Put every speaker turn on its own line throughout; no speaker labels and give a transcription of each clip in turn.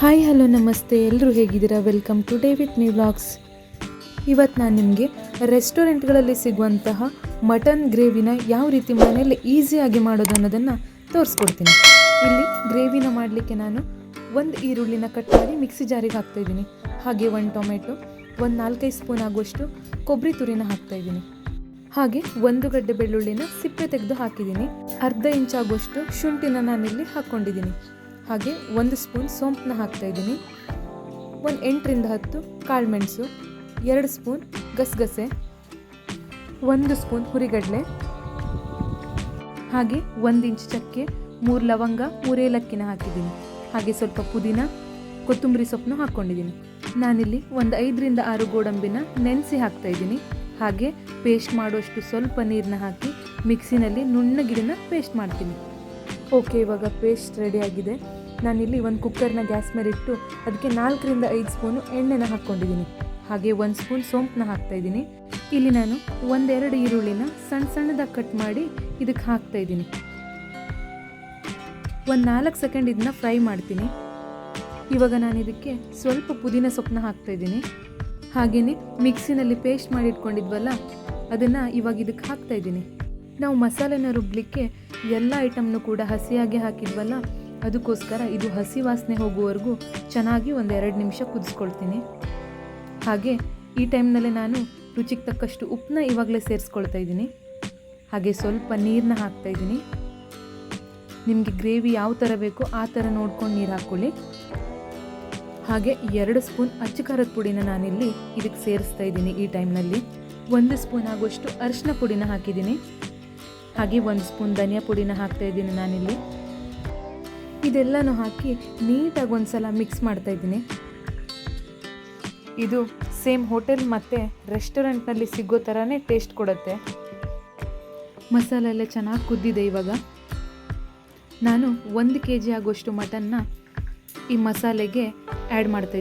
Hi, hello, ನಮಸ್ತೆ. ಎಲ್ಲರೂ ಹೇಗಿದ್ದೀರಾ? Welcome today with me vlogs. ಇವತ್ತು ನಾನು ನಿಮಗೆ ರೆಸ್ಟೋರೆಂಟ್ಗಳಲ್ಲಿ ಸಿಗುವಂತಹ ಮಟನ್ ಗ್ರೇವಿನ ಯಾವ ರೀತಿ ಮನೆಯಲ್ಲಿ ಈಸಿಯಾಗಿ ಮಾಡೋದು ಅನ್ನೋದನ್ನು ತೋರಿಸ್ಕೊಡ್ತೀನಿ. ಇಲ್ಲಿ ಗ್ರೇವಿನ ಮಾಡಲಿಕ್ಕೆ ನಾನು ಒಂದು ಈರುಳ್ಳಿನ ಕಟ್ ಮಾಡಿ ಮಿಕ್ಸಿ ಜಾರಿಗೆ ಹಾಕ್ತಾಯಿದ್ದೀನಿ ಹಾಗೆ ಒಂದು ಟೊಮೆಟೊ, ಒಂದು ನಾಲ್ಕೈದು ಸ್ಪೂನ್ ಆಗುವಷ್ಟು ಕೊಬ್ಬರಿ ತುರಿನ ಹಾಕ್ತಾಯಿದ್ದೀನಿ ಹಾಗೆ ಒಂದು ಗಡ್ಡೆ ಬೆಳ್ಳುಳ್ಳಿನ ಸಿಪ್ಪೆ ತೆಗೆದು ಹಾಕಿದ್ದೀನಿ. ಅರ್ಧ ಇಂಚ್ ಆಗುವಷ್ಟು ಶುಂಠಿನ ನಾನಿಲ್ಲಿ ಹಾಕ್ಕೊಂಡಿದ್ದೀನಿ. ಹಾಗೆ ಒಂದು ಸ್ಪೂನ್ ಸೋಂಪನ್ನ ಹಾಕ್ತಾ ಇದ್ದೀನಿ. ಒಂದು ಎಂಟರಿಂದ ಹತ್ತು ಕಾಳುಮೆಣಸು ಎರಡು ಸ್ಪೂನ್ ಗಸಗಸೆ, ಒಂದು ಸ್ಪೂನ್ ಹುರಿಗಡಲೆ, ಹಾಗೆ ಒಂದು ಇಂಚ್ ಚಕ್ಕೆ, ಮೂರು ಲವಂಗ, ಮೂರು ಏಲಕ್ಕಿನ ಹಾಕಿದ್ದೀನಿ. ಹಾಗೆ ಸ್ವಲ್ಪ ಪುದೀನ, ಕೊತ್ತಂಬರಿ ಸೊಪ್ಪನ್ನು ಹಾಕ್ಕೊಂಡಿದ್ದೀನಿ ನಾನಿಲ್ಲಿ ಒಂದು ಐದರಿಂದ ಆರು ಗೋಡಂಬಿನ ನೆನೆಸಿ ಹಾಕ್ತಾ ಇದ್ದೀನಿ. ಹಾಗೆ ಪೇಸ್ಟ್ ಮಾಡುವಷ್ಟು ಸ್ವಲ್ಪ ನೀರನ್ನ ಹಾಕಿ ಮಿಕ್ಸಿನಲ್ಲಿ ನುಣ್ಣಗಿಡನ ಪೇಸ್ಟ್ ಮಾಡ್ತೀನಿ. ಓಕೆ, ಇವಾಗ ಪೇಸ್ಟ್ ರೆಡಿ ಆಗಿದೆ. ನಾನಿಲ್ಲಿ ಒಂದು ಕುಕ್ಕರ್ನ ಗ್ಯಾಸ್ ಮೇಲೆ ಇಟ್ಟು ಅದಕ್ಕೆ ನಾಲ್ಕರಿಂದ ಐದು ಸ್ಪೂನು ಎಣ್ಣೆನ ಹಾಕ್ಕೊಂಡಿದ್ದೀನಿ ಹಾಗೆ ಒಂದು ಸ್ಪೂನ್ ಸೋಂಪನ್ನ ಹಾಕ್ತಾಯಿದ್ದೀನಿ ಇಲ್ಲಿ ನಾನು ಒಂದೆರಡು ಈರುಳ್ಳಿನ ಸಣ್ಣ ಸಣ್ಣದಾಗಿ ಕಟ್ ಮಾಡಿ ಇದಕ್ಕೆ ಹಾಕ್ತಾಯಿದ್ದೀನಿ ಒಂದು ನಾಲ್ಕು ಸೆಕೆಂಡ್ ಇದನ್ನ ಫ್ರೈ ಮಾಡ್ತೀನಿ. ಇವಾಗ ನಾನು ಇದಕ್ಕೆ ಸ್ವಲ್ಪ ಪುದೀನ ಸೊಪ್ಪನ್ನ ಹಾಕ್ತಾಯಿದ್ದೀನಿ ಹಾಗೆಯೇ ಮಿಕ್ಸಿನಲ್ಲಿ ಪೇಸ್ಟ್ ಮಾಡಿ ಇಟ್ಕೊಂಡಿದ್ವಲ್ಲ, ಅದನ್ನು ಇವಾಗ ಇದಕ್ಕೆ ಹಾಕ್ತಾ ಇದ್ದೀನಿ ನಾವು ಮಸಾಲೆನ ರುಬ್ಲಿಕ್ಕೆ ಎಲ್ಲ ಐಟಮ್ನು ಕೂಡ ಹಸಿಯಾಗಿ ಹಾಕಿದ್ವಲ್ಲ, ಅದಕ್ಕೋಸ್ಕರ ಇದು ಹಸಿ ವಾಸನೆ ಹೋಗುವವರೆಗೂ ಚೆನ್ನಾಗಿ ಒಂದು ಎರಡು ನಿಮಿಷ ಕುದಿಸ್ಕೊಳ್ತೀನಿ. ಹಾಗೆ ಈ ಟೈಮ್ನಲ್ಲೇ ನಾನು ರುಚಿಗೆ ತಕ್ಕಷ್ಟು ಉಪ್ಪನ್ನ ಇವಾಗಲೇ ಸೇರಿಸ್ಕೊಳ್ತಾ ಇದ್ದೀನಿ. ಹಾಗೆ ಸ್ವಲ್ಪ ನೀರನ್ನ ಹಾಕ್ತಾ ಇದ್ದೀನಿ. ನಿಮಗೆ ಗ್ರೇವಿ ಯಾವ ಥರ ಬೇಕೋ ಆ ಥರ ನೋಡ್ಕೊಂಡು ನೀರು ಹಾಕ್ಕೊಳ್ಳಿ. ಹಾಗೆ ಎರಡು ಸ್ಪೂನ್ ಅಚ್ಚು ಖಾರದ ಪುಡಿನ ನಾನಿಲ್ಲಿ ಇದಕ್ಕೆ ಸೇರಿಸ್ತಾ ಇದ್ದೀನಿ ಈ ಟೈಮ್ನಲ್ಲಿ. ಒಂದು ಸ್ಪೂನ್ ಆಗುವಷ್ಟು ಅರಿಶಿನ ಪುಡಿನ ಹಾಕಿದ್ದೀನಿ. ಹಾಗೆ ಒಂದು ಸ್ಪೂನ್ ಧನಿಯಾ ಪುಡಿನ ಹಾಕ್ತಾ ಇದ್ದೀನಿ ನಾನಿಲ್ಲಿ. ಇದೆಲ್ಲನೂ ಹಾಕಿ ನೀಟಾಗಿ ಒಂದು ಸಲ ಮಿಕ್ಸ್ ಮಾಡ್ತಾ ಇದ್ದೀನಿ. ಇದು ಸೇಮ್ ಹೋಟೆಲ್ ಮತ್ತು ರೆಸ್ಟೋರೆಂಟ್ನಲ್ಲಿ ಸಿಗೋ ಥರನೇ ಟೇಸ್ಟ್ ಕೊಡುತ್ತೆ. ಮಸಾಲೆ ಎಲ್ಲ ಚೆನ್ನಾಗಿ ಕುದ್ದಿದೆ ಇವಾಗ. ನಾನು ಒಂದು ಕೆ ಜಿ ಆಗುವಷ್ಟು ಮಟನ್ನ ಈ ಮಸಾಲೆಗೆ ಆ್ಯಡ್ ಮಾಡ್ತಾ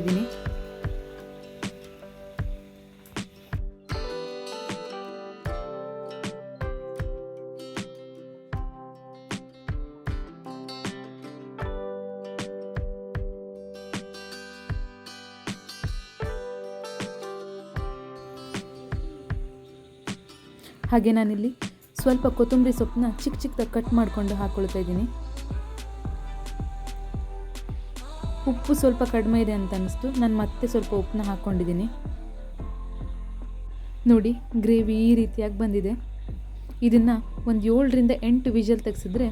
ಹಾಗೆ ನಾನಿಲ್ಲಿ ಸ್ವಲ್ಪ ಕೊತ್ತಂಬರಿ ಸೊಪ್ಪನ್ನ ಚಿಕ್ಕ ಚಿಕ್ಕದಾಗಿ ಕಟ್ ಮಾಡಿಕೊಂಡು ಹಾಕ್ಕೊಳ್ತಾ ಇದ್ದೀನಿ. ಉಪ್ಪು ಸ್ವಲ್ಪ ಕಡಿಮೆ ಇದೆ ಅಂತ ಅನ್ನಿಸ್ತು ನಾನು ಮತ್ತೆ ಸ್ವಲ್ಪ ಉಪ್ಪನ್ನ ಹಾಕ್ಕೊಂಡಿದ್ದೀನಿ ನೋಡಿ, ಗ್ರೇವಿ ಈ ರೀತಿಯಾಗಿ ಬಂದಿದೆ. ಇದನ್ನು ಒಂದು ಏಳರಿಂದ ಎಂಟು ವಿಜಲ್ ತೆಗೆಸಿದ್ರೆ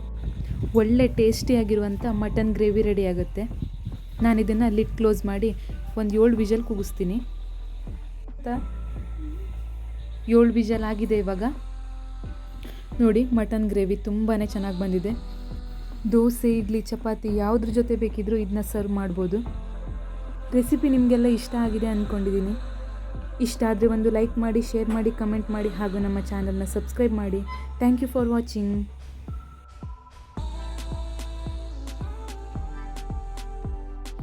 ಒಳ್ಳೆ ಟೇಸ್ಟಿಯಾಗಿರುವಂಥ ಮಟನ್ ಗ್ರೇವಿ ರೆಡಿ ಆಗುತ್ತೆ. ನಾನು ಇದನ್ನು ಲಿಡ್ ಕ್ಲೋಸ್ ಮಾಡಿ ಒಂದು ಏಳು ವಿಜಲ್ ಕೂಗಿಸ್ತೀನಿ ಏಳು ವಿಜಲ್ ಆಗಿದೆ ಇವಾಗ. ನೋಡಿ, ಮಟನ್ ಗ್ರೇವಿ ತುಂಬಾ ಚೆನ್ನಾಗಿ ಬಂದಿದೆ. ದೋಸೆ, ಇಡ್ಲಿ, ಚಪಾತಿ ಯಾವುದ್ರ ಜೊತೆ ಬೇಕಿದ್ರೂ ಇದನ್ನ ಸರ್ವ್ ಮಾಡ್ಬೋದು. ರೆಸಿಪಿ ನಿಮಗೆಲ್ಲ ಇಷ್ಟ ಆಗಿದೆ ಅಂದ್ಕೊಂಡಿದ್ದೀನಿ ಇಷ್ಟ ಆದರೆ ಒಂದು ಲೈಕ್ ಮಾಡಿ, ಶೇರ್ ಮಾಡಿ, ಕಮೆಂಟ್ ಮಾಡಿ ಹಾಗೂ ನಮ್ಮ ಚಾನಲ್ನ ಸಬ್ಸ್ಕ್ರೈಬ್ ಮಾಡಿ. Thank you for watching.